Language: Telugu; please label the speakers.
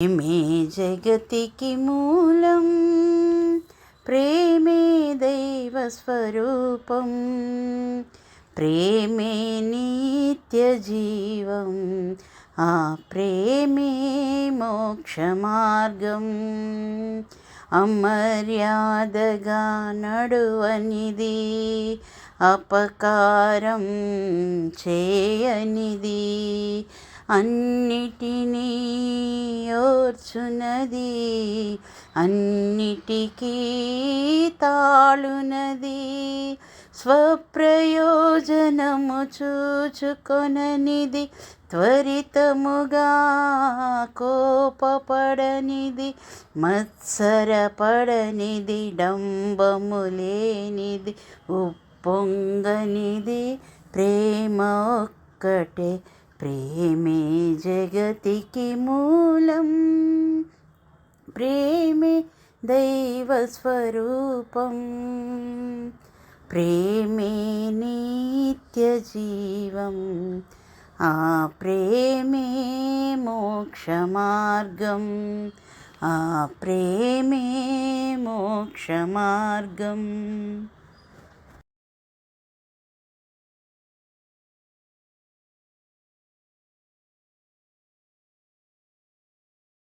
Speaker 1: ప్రేమే జగతికి మూలం ప్రేమే దైవస్వరూపం ప్రేమే నిత్య జీవం ఆ ప్రేమే మోక్ష మార్గం. అమర్యాదగా నడువనిది అపకారం చేయనిది అన్నిటినీ ఓర్చునది అన్నిటికీ తాళునది. స్వప్రయోజనము చూచుకొననిది త్వరితముగా కోపపడనిది మత్సరపడనిది డంబము లేనిది ఉప్పొంగనిది ప్రేమ ఒక్కటే ప్రేమే జగతికి మూలం. ప్రేమే దైవస్వరూపం ప్రేమే నిత్య జీవం. ఆ ప్రేమే మోక్ష మార్గం. ఆ ప్రేమే మోక్ష మార్గం.